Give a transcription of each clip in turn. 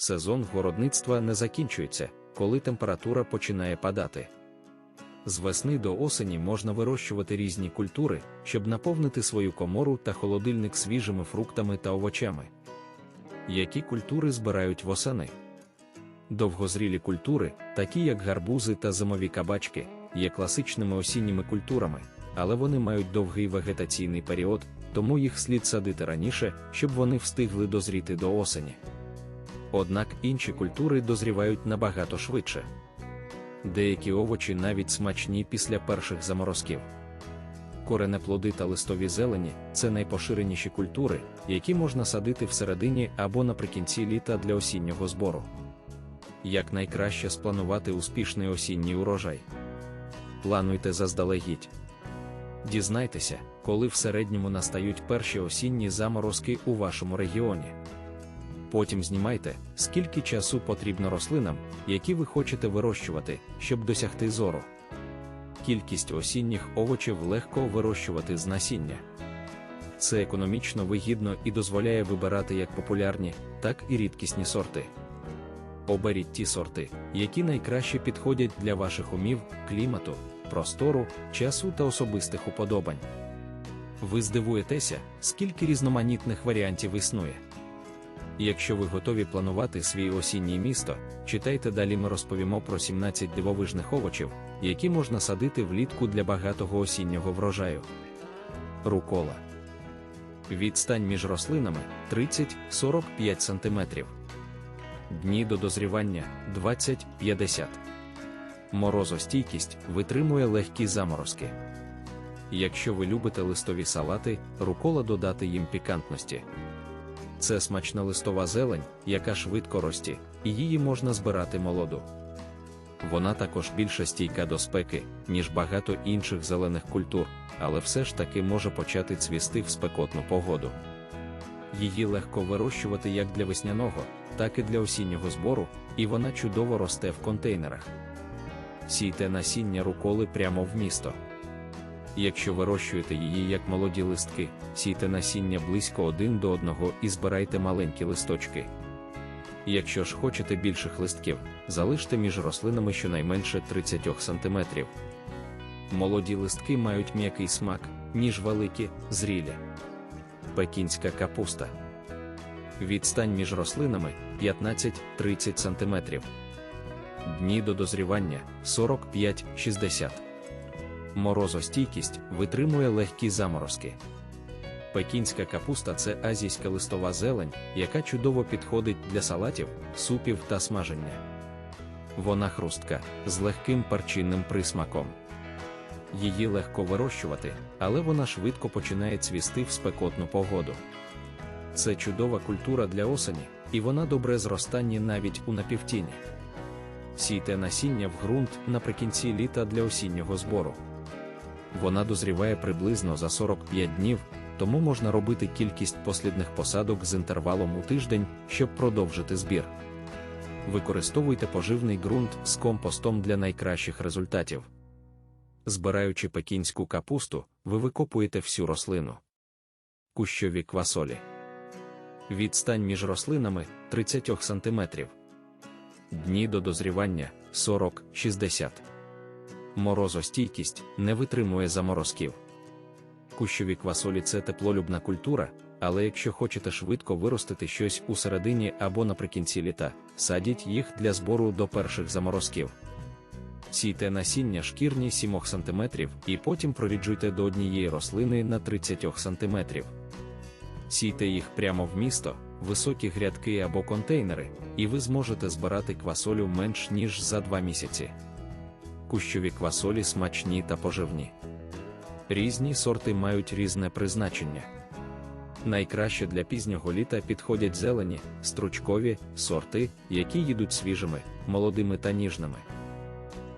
сезон городництва не закінчується, коли температура починає падати. З весни до осені можна вирощувати різні культури, щоб наповнити свою комору та холодильник свіжими фруктами та овочами. Які культури збирають восени? Довгозрілі культури, такі як гарбузи та зимові кабачки, є класичними осінніми культурами, але вони мають довгий вегетаційний період, тому їх слід садити раніше, щоб вони встигли дозріти до осені. Однак інші культури дозрівають набагато швидше. Деякі овочі навіть смачні після перших заморозків. Коренеплоди та листові зелені це найпоширеніші культури, які можна садити всередині або наприкінці літа для осіннього збору. Як найкраще спланувати успішний осінній урожай? Плануйте заздалегідь. Дізнайтеся, коли в середньому настають перші осінні заморозки у вашому регіоні. Потім знімайте, скільки часу потрібно рослинам, які ви хочете вирощувати, щоб досягти зору. Кількість осінніх овочів легко вирощувати з насіння. Це економічно вигідно і дозволяє вибирати як популярні, так і рідкісні сорти. Оберіть ті сорти, які найкраще підходять для ваших умів, клімату, простору, часу та особистих уподобань. Ви здивуєтеся, скільки різноманітних варіантів існує. Якщо ви готові планувати свій осінній місто, читайте далі ми розповімо про 17 дивовижних овочів, які можна садити влітку для багатого осіннього врожаю. Рукола. Відстань між рослинами 30-45 см. Дні до дозрівання 20-50. Морозостійкість витримує легкі заморозки. Якщо ви любите листові салати, рукола додати їм пікантності. Це смачна листова зелень, яка швидко рості, і її можна збирати молоду. Вона також більше стійка до спеки, ніж багато інших зелених культур, але все ж таки може почати цвісти в спекотну погоду. Її легко вирощувати як для весняного, так і для осіннього збору, і вона чудово росте в контейнерах. Сійте насіння руколи прямо в місто. Якщо вирощуєте її як молоді листки, сійте насіння близько один до одного і збирайте маленькі листочки. Якщо ж хочете більших листків, залиште між рослинами щонайменше 30 см. Молоді листки мають м'який смак, ніж великі, зрілі. Пекінська капуста. Відстань між рослинами 15-30 см. Дні до дозрівання 45-60 Морозостійкість витримує легкі заморозки. Пекінська капуста це азійська листова зелень, яка чудово підходить для салатів, супів та смаження. Вона хрустка з легким парчинним присмаком. Її легко вирощувати, але вона швидко починає цвісти в спекотну погоду. Це чудова культура для осені, і вона добре зростання навіть у напівтіні. Сійте насіння в ґрунт наприкінці літа для осіннього збору. Вона дозріває приблизно за 45 днів, тому можна робити кількість послідних посадок з інтервалом у тиждень, щоб продовжити збір. Використовуйте поживний ґрунт з компостом для найкращих результатів. Збираючи пекінську капусту, ви викопуєте всю рослину. Кущові квасолі. Відстань між рослинами 30 см. Дні до дозрівання 40-60 Морозостійкість не витримує заморозків. Кущові квасолі це теплолюбна культура, але якщо хочете швидко виростити щось у середині або наприкінці літа, садіть їх для збору до перших заморозків. Сійте насіння шкірні 7 см і потім проріджуйте до однієї рослини на 30 см. Сійте їх прямо в місто, високі грядки або контейнери, і ви зможете збирати квасолю менш ніж за 2 місяці кущові квасолі смачні та поживні. Різні сорти мають різне призначення. Найкраще для пізнього літа підходять зелені, стручкові сорти, які їдуть свіжими, молодими та ніжними.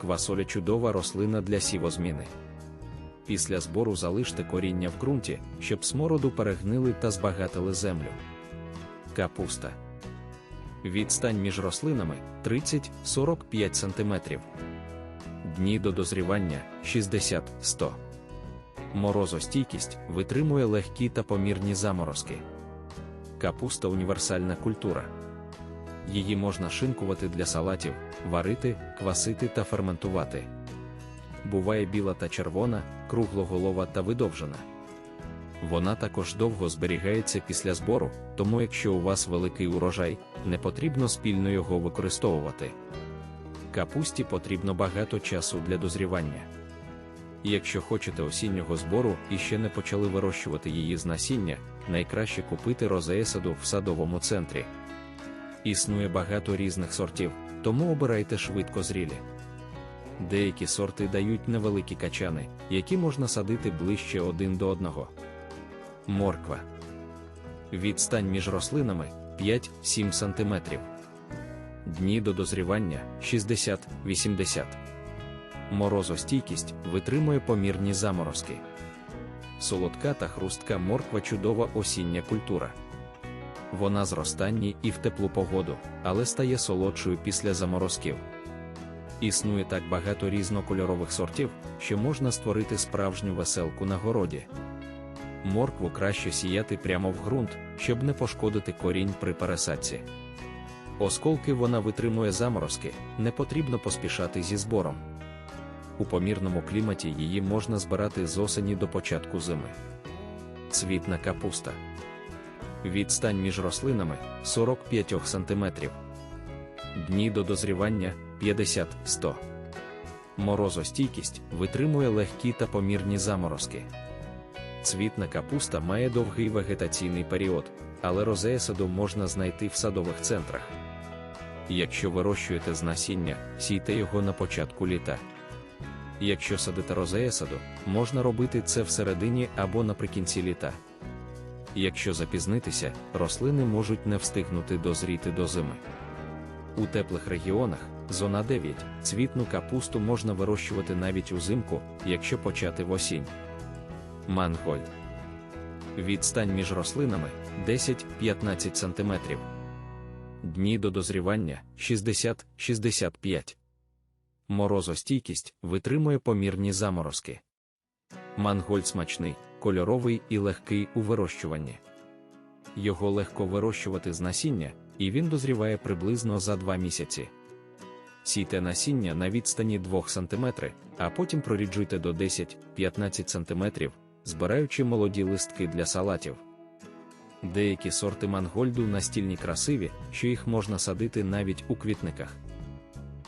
Квасоля чудова рослина для сівозміни. Після збору залиште коріння в ґрунті, щоб смороду перегнили та збагатили землю. Капуста. Відстань між рослинами 30-45 см дні до дозрівання 60-100. Морозостійкість витримує легкі та помірні заморозки. Капуста універсальна культура. Її можна шинкувати для салатів, варити, квасити та ферментувати. Буває біла та червона, круглоголова та видовжена. Вона також довго зберігається після збору, тому якщо у вас великий урожай, не потрібно спільно його використовувати. Капусті потрібно багато часу для дозрівання. Якщо хочете осіннього збору і ще не почали вирощувати її з насіння, найкраще купити розеесаду в садовому центрі. Існує багато різних сортів, тому обирайте швидко зрілі. Деякі сорти дають невеликі качани, які можна садити ближче один до одного. Морква. Відстань між рослинами 5-7 см. Дні до дозрівання 60-80 Морозостійкість витримує помірні заморозки. Солодка та хрустка морква чудова осіння культура. Вона зростання і в теплу погоду, але стає солодшою після заморозків. Існує так багато різнокольорових сортів, що можна створити справжню веселку на городі. Моркву краще сіяти прямо в ґрунт, щоб не пошкодити корінь при пересадці. Осколки вона витримує заморозки, не потрібно поспішати зі збором. У помірному кліматі її можна збирати з осені до початку зими. Цвітна капуста. Відстань між рослинами 45 см. Дні до дозрівання 50-100. Морозостійкість витримує легкі та помірні заморозки. Цвітна капуста має довгий вегетаційний період, але розеясаду можна знайти в садових центрах. Якщо вирощуєте з насіння, сійте його на початку літа. Якщо садите розеясаду, можна робити це всередині або наприкінці літа. Якщо запізнитися, рослини можуть не встигнути дозріти до зими. У теплих регіонах, зона 9, цвітну капусту можна вирощувати навіть узимку, якщо почати в осінь. Мангольд. Відстань між рослинами 10-15 см. Дні до дозрівання 60-65. Морозостійкість витримує помірні заморозки. Мангольд смачний, кольоровий і легкий у вирощуванні. Його легко вирощувати з насіння, і він дозріває приблизно за 2 місяці. Сійте насіння на відстані 2 см, а потім проріджуйте до 10-15 см, збираючи молоді листки для салатів. Деякі сорти мангольду настільні красиві, що їх можна садити навіть у квітниках.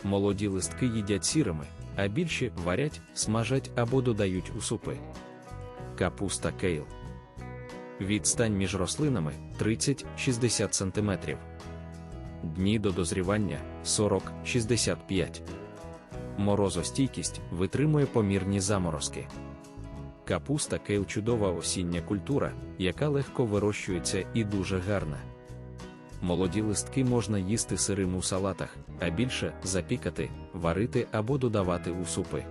Молоді листки їдять сірими, а більші варять, смажать або додають у супи. Капуста кейл. Відстань між рослинами 30-60 см. Дні до дозрівання 40-65. Морозостійкість витримує помірні заморозки. Капуста кейл чудова осіння культура, яка легко вирощується і дуже гарна. Молоді листки можна їсти сирим у салатах, а більше запікати, варити або додавати у супи.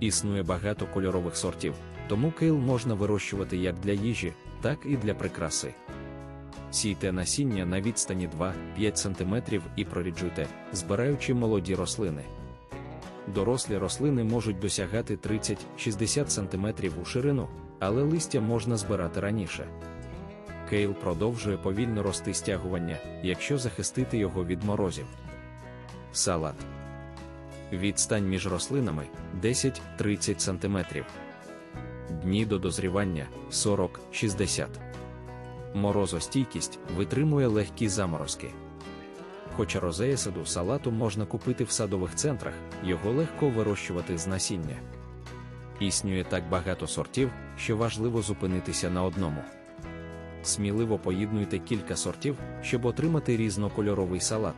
Існує багато кольорових сортів, тому кейл можна вирощувати як для їжі, так і для прикраси. Сійте насіння на відстані 2-5 см і проріджуйте, збираючи молоді рослини. Дорослі рослини можуть досягати 30-60 см у ширину, але листя можна збирати раніше. Кейл продовжує повільно рости стягування, якщо захистити його від морозів. Салат. Відстань між рослинами 10-30 см. Дні до дозрівання 40-60. Морозостійкість витримує легкі заморозки. Хоча розеясаду салату можна купити в садових центрах, його легко вирощувати з насіння. Існує так багато сортів, що важливо зупинитися на одному. Сміливо поєднуйте кілька сортів, щоб отримати різнокольоровий салат.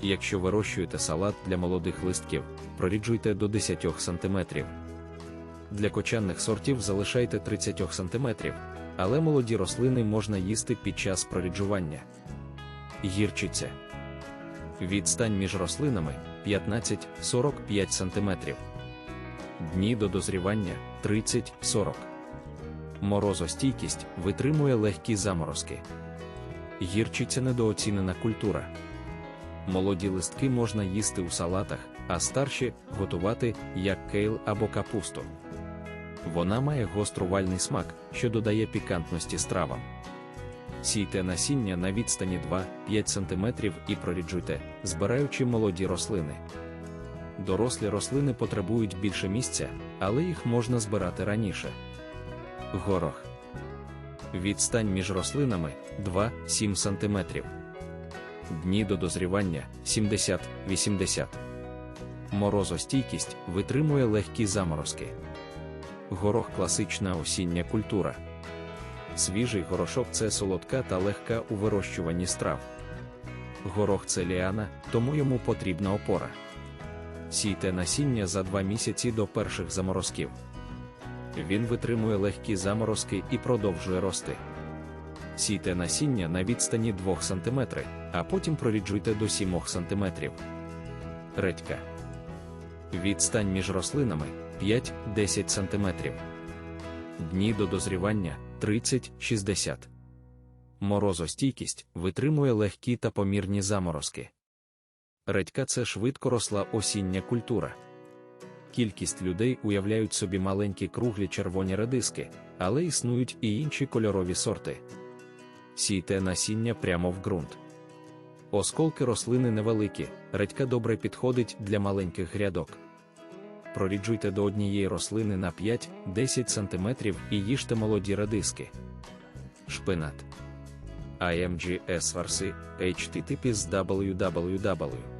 Якщо вирощуєте салат для молодих листків, проріджуйте до 10 см. Для кочанних сортів залишайте 30 см, але молоді рослини можна їсти під час проріджування. Гірчиця. Відстань між рослинами 15-45 см. Дні до дозрівання 30-40. Морозостійкість витримує легкі заморозки. Гірчиця недооцінена культура. Молоді листки можна їсти у салатах, а старші готувати як кейл або капусту. Вона має гострувальний смак, що додає пікантності стравам. Сійте насіння на відстані 2-5 см і проріджуйте, збираючи молоді рослини. Дорослі рослини потребують більше місця, але їх можна збирати раніше. Горох. Відстань між рослинами 2-7 см. Дні до дозрівання 70-80. Морозостійкість витримує легкі заморозки. Горох класична осіння культура. Свіжий горошок це солодка та легка у вирощуванні страв. Горох це ліана, тому йому потрібна опора. Сійте насіння за 2 місяці до перших заморозків. Він витримує легкі заморозки і продовжує рости. Сійте насіння на відстані 2 см, а потім проріджуйте до 7 см. Редька. Відстань між рослинами 5-10 см. Дні до дозрівання 30-60. Морозостійкість витримує легкі та помірні заморозки. Редька це швидко росла осіння культура. Кількість людей уявляють собі маленькі круглі червоні редиски, але існують і інші кольорові сорти. Сійте насіння прямо в ґрунт. Осколки рослини невеликі, редька добре підходить для маленьких грядок. Проріджуйте до однієї рослини на 5-10 см і їжте молоді редиски. Шпинат. IMGS Farsi, HTTP www